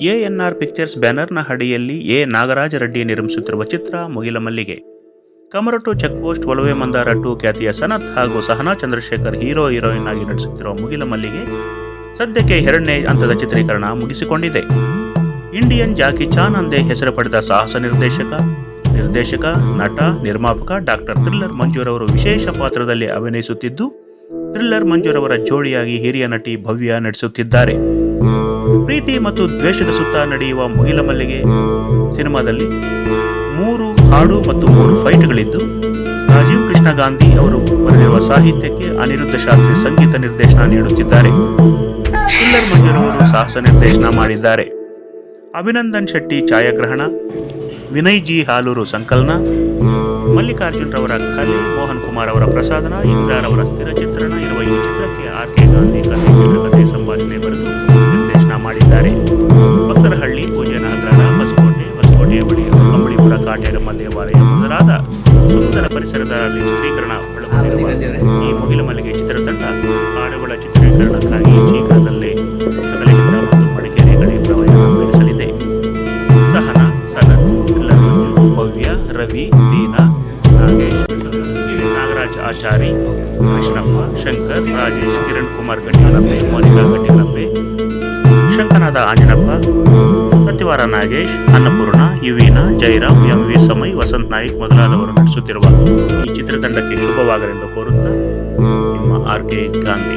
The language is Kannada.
ಎಎನ್ಆರ್ ಪಿಕ್ಚರ್ಸ್ ಬ್ಯಾನರ್ನ ಅಡಿಯಲ್ಲಿ ಎ ನಾಗರಾಜ ರೆಡ್ಡಿ ನಿರ್ಮಿಸುತ್ತಿರುವ ಚಿತ್ರ Mugila Mallige Kamarottu check post Olave Mandara two ಖ್ಯಾತಿಯ ಸನತ್ ಹಾಗೂ ಸಹನಾ ಚಂದ್ರಶೇಖರ್ ಹೀರೋ, ಹೀರೋಯಿನ್ ಆಗಿ ನಟಿಸುತ್ತಿರುವ ಮುಗಿಲ ಮಲ್ಲಿಗೆ ಸದ್ಯಕ್ಕೆ ಎರಡನೇ ಹಂತದ ಚಿತ್ರೀಕರಣ ಮುಗಿಸಿಕೊಂಡಿದೆ. ಇಂಡಿಯನ್ ಜಾಕಿ ಚಾನ್ ಅಂದೇ ಹೆಸರು ಪಡೆದ ಸಾಹಸ ನಿರ್ದೇಶಕ ನಿರ್ದೇಶಕ, ನಟ, ನಿರ್ಮಾಪಕ ಡಾಕ್ಟರ್ ಥ್ರಿಲ್ಲರ್ ಮಂಜೂರವರು ವಿಶೇಷ ಪಾತ್ರದಲ್ಲಿ ಅಭಿನಯಿಸುತ್ತಿದ್ದು, ಥ್ರಿಲ್ಲರ್ ಅವರ ಜೋಡಿಯಾಗಿ ಹಿರಿಯ ನಟಿ ಭವ್ಯ ನಟಿಸುತ್ತಿದ್ದಾರೆ. ಪ್ರೀತಿ ಮತ್ತು ದ್ವೇಷದ ಸುತ್ತ ನಡೆಯುವ ಮುಗಿಲ ಮಲ್ಲಿಗೆ. ಸಿನಿಮಾದಲ್ಲಿ ಮೂರು ಹಾಡು ಮತ್ತು ಮೂರು ಫೈಟ್ಗಳಿದ್ದು, ರಾಜೀವ್ ಕೃಷ್ಣ ಗಾಂಧಿ ಅವರು ಬರೆದಿರುವ ಸಾಹಿತ್ಯಕ್ಕೆ ಅನಿರುದ್ಧ ಶಾಸ್ತ್ರಿ ಸಂಗೀತ ನಿರ್ದೇಶನ ನೀಡುತ್ತಿದ್ದಾರೆ. ಥ್ರಿಲ್ಲರ್ ಮಂಜೂರವರು ಸಾಹಸ ನಿರ್ದೇಶನ ಮಾಡಿದ್ದಾರೆ. ಅಭಿನಂದನ್ ಶೆಟ್ಟಿ ಛಾಯಾಗ್ರಹಣ, ವಿನಯ್ ಜಿ ಹಾಲೂರು ಸಂಕಲನ, ಮಲ್ಲಿಕಾರ್ಜುನ್ ರವರ ಕಲೆ, ಮೋಹನ್ ಕುಮಾರ್ ಅವರ ಪ್ರಸಾದನ ಇಂದಾರ್ ಅವರ ದೇವಾಲಯ ಮೊದಲಾದ ಸುಂದರ ಪರಿಸರದಲ್ಲಿ ಚಿತ್ರೀಕರಣ ಈ ಮುಗಿಲ ಮಲ್ಲಿಗೆ ಚಿತ್ರತಂಡ ಹಾಡುಗಳ ಚಿತ್ರೀಕರಣಕ್ಕಾಗಿ ಶೀಘ್ರದಲ್ಲೇ ಸಕಲೇಶ್ವರ ಮತ್ತು ಮಡಿಕೇರಿ ಕಡೆ ಪ್ರಯಾಣ ನಡೆಸಲಿದೆ ಸಹನ, ಸನತ್ ಭವ್ಯ, ರವಿ, ದೀನಾ, ನಾಗೇಶ್, ನಾಗರಾಜ್ ಆಚಾರಿ ಕೃಷ್ಣಪ್ಪ ಶಂಕರ್, ರಾಜೇಶ್, ಕಿರಣ್ ಕುಮಾರ್ ಗಟ್ಟಿಗಲಂಬೆ ಮೋನಿಕಾ ಗಟ್ಟಿಗಲಂಬೆ ಶಂಕನಾದ ಆಂಜನಪ್ಪ ಸತ್ಯವಾರ ನಾಗೇಶ್, ಅನ್ನಪೂರ್ಣ ಯುವೀನಾ ಜೈರಾಮ್ ಎಂ ವಿ ಸಮಯ್ ವಸಂತ್ ನಾಯ್ಕ್ ಮೊದಲಾದವರು ನಟಿಸುತ್ತಿರುವ ಈ ಚಿತ್ರತಂಡಕ್ಕೆ ಶುಭವಾಗಲೆಂದು ಕೋರುತ್ತಾ, ನಿಮ್ಮ ಆರ್ ಕೆ ಗಾಂಧಿ.